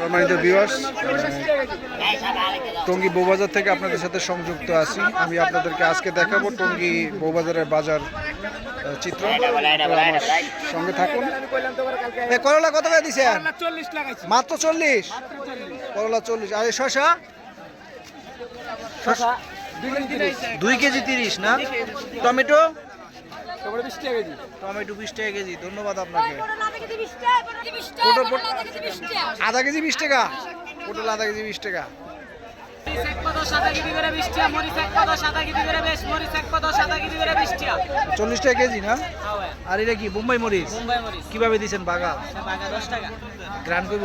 সম্মানিত ভিউয়ার্স টঙ্গী বৌবাজার থেকে আপনাদের সাথে সংযুক্ত আছি। আমি আপনাদেরকে আজকে দেখাবো টঙ্গী বৌবাজারের বাজার চিত্র। সঙ্গে থাকুন। করলা কত করে দিছে মাত্র চল্লিশ? করলা চল্লিশ। আর শশা? শশা দুই কেজি তিরিশ না? টমেটো? তারপরে বিশ টাকা কেজি। টমেটো বিশ টাকা কেজি ধন্যবাদ আপনাকে। পটল আধা কেজি বিশ টাকা। পটল আধা কেজি বিশ টাকা। চল্লিশ টাকা কেজি না? আর এটা কি বোম্বাই মরিচ? মুম্বাই মরিচ। কীভাবে দিচ্ছেন বাগা টাকা। গ্রান করব?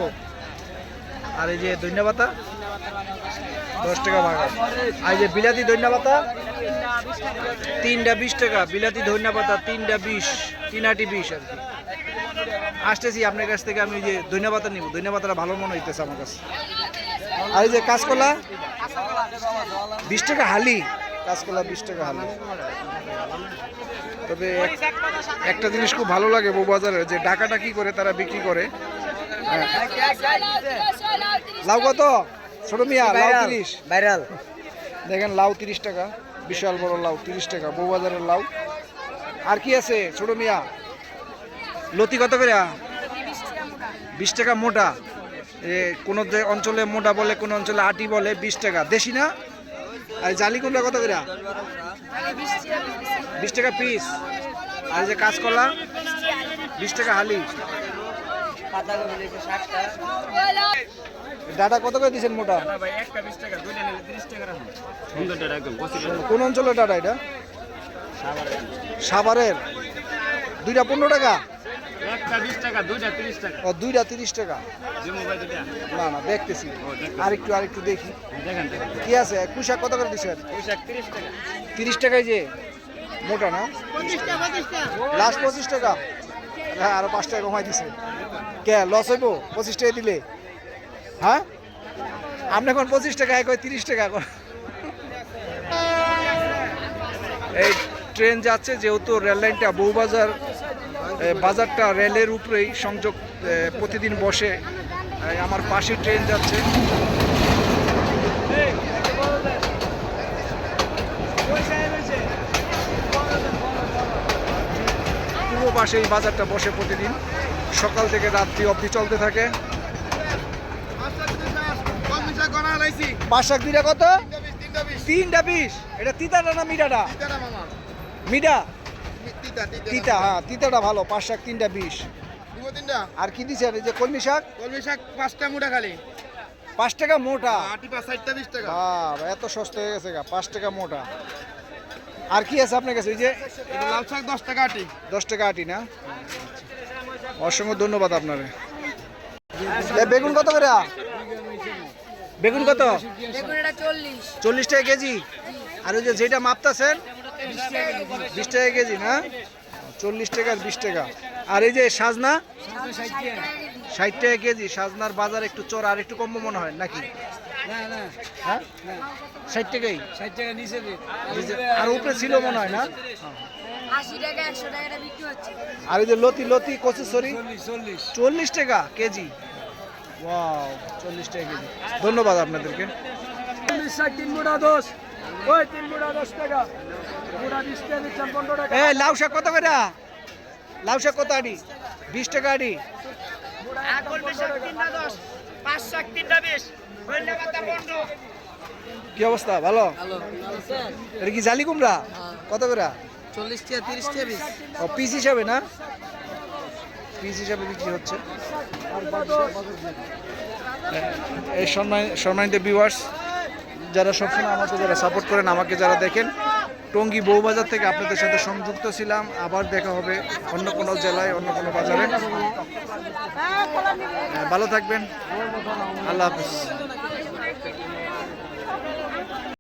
আর এই যে ধনিয়া পাতা, দশ টাকা বাগা আর এই যে বিলাতি ধনিয়া পাতা, তিনটা বিশ টাকা। বিলাতি ধনিয়া পাতা, তিনটা বিশ তিন আটি বিশ আর কি। আসতেছি আপনার কাছ থেকে, আমি যে ধনিয়া পাতা নিব। ধনিয়া পাতাটা ভালো মনে হইতেছে আমার কাছে। আর এই যে কাঁচকলা, বিশ টাকা হালি। কাঁচকলা বিশ টাকা হালি। তবে একটা জিনিস খুব ভালো লাগে বউবাজারে যে ডাকাটা কি করে, তারা বিক্রি করে। হ্যাঁ। লাউ কত? ছোট মিয়া লাউ তিরিশ। ভাইরাল। দেখেন লাউ তিরিশ টাকা বিশাল বড় লাউ তিরিশ টাকা বউবাজারের লাউ। আর কি আছে ছোট মিয়া? লতি কত করে? বিশ টাকা মোটা। কোনো যে অঞ্চলে মোটা বলে কোন অঞ্চলে আটি বলে বিশ টাকা। দেশি না? আর জালি কুমড়া কত করে? বিশ টাকা পিস। আর যে কাঁচকলা? বিশ টাকা হালি। ডাটা কত করে দিচ্ছেন মোটা? ভাই একটা বিশ টাকা দুইটা নিলে তিরিশ টাকা রাখুন। সুন্দরটা একদম? পঁচিশ কোন অঞ্চলে ডাটা এটা? সাভারের। দুইটা পনেরো টাকা? একটা বিশ টাকা দুইটা তিরিশ টাকা। ও দুইটা তিরিশ টাকা। না না দেখতেছি। আরেকটু আরেকটু দেখি। কি আছে? কুশাক কত করে দিচ্ছেন তিরিশ তিরিশ টাকায় যে মোটা না? লাস্ট পঁচিশ টাকা। হ্যাঁ আরও পাঁচ টাকা কমাই দিছে। কে লস হইব? পঁচিশ টাকা দিলে? হ্যাঁ? আপনি এখন পঁচিশ টাকা, এক তিরিশ টাকা এখন। এই ট্রেন যাচ্ছে যেহেতু রেল লাইনটা বউবাজার বাজারটা রেলের উপরেই সংযোগ প্রতিদিন বসে। আমার পাশে ট্রেন যাচ্ছে। পূর্ব পাশে এই বাজারটা বসে প্রতিদিন। সকাল থেকে রাত্রি অবধি চলতে থাকে। পাঁচ শাক দুইটা কত? তিনটা বিশ এটা তিতাটা না মিঠাটা মিঠা তিতা হ্যাঁ তিতাটা ভালো পাঁচ শাক তিনটা বিশ। আর কি এই যে কলমি শাক? পাঁচটা মোটা খালি। পাঁচ টাকা মোটা? টাকা। এত সস্তা হয়ে গেছে গা পাঁচ টাকা মোটা। আর কি আছে আপনার কাছে? ওই যে লাল শাক দশ টাকা আটি। দশ টাকা আটি না? অসংখ্য ধন্যবাদ আপনারে। বেগুন কত করে? বেগুন কত? চল্লিশ। টাকা কেজি? আর ওই যে যেটা মাপতাছেন? বিশ টাকা কেজি। না? চল্লিশ টাকা বিশ টাকা। আর এই যে সাজনা? ষাট টাকা কেজি। সাজনার বাজার একটু চোর আর একটু কম মনে হয় নাকি? হ্যাঁ? ষাট টাকাই? ষাট টাকা নিচে আর উপরে ছিল মনে হয় না? আশি টাকা একশো টাকা বিক্রি হচ্ছে। আর এই যে লতি লতি কচুসরি সরি? চল্লিশ টাকা কেজি। ওয়াও চল্লিশ টাকা কেজি। ধন্যবাদ আপনাদেরকে। চল্লিশ শাক তিন মোটা দশ। ওই তিন মোটা দশ টাকা। মোটা বিশ টাকা দিচ্ছেন পনেরো টাকা। এ লাউ শাক কত করে? লাউ শাক কত আড়ি? বিশ টাকা আড়ি। কি অবস্থা? ভালো? এটা কি জালি কুমড়া? কত করে? চল্লিশ টাকা তিরিশ টাকা ও পিস হিসাবে না? পিস হিসাবে বিক্রি হচ্ছে। এই সম্মান সম্মানিত ভিউয়ার্স যারা সবসময় আমাকে যারা সাপোর্ট করেন আমাকে যারা দেখেন টঙ্গী বউবাজার থেকে আপনাদের সাথে সংযুক্ত ছিলাম। আবার দেখা হবে অন্য কোনো জেলায় অন্য কোনো বাজারে। হ্যাঁ, ভালো থাকবেন। আল্লাহ হাফিজ।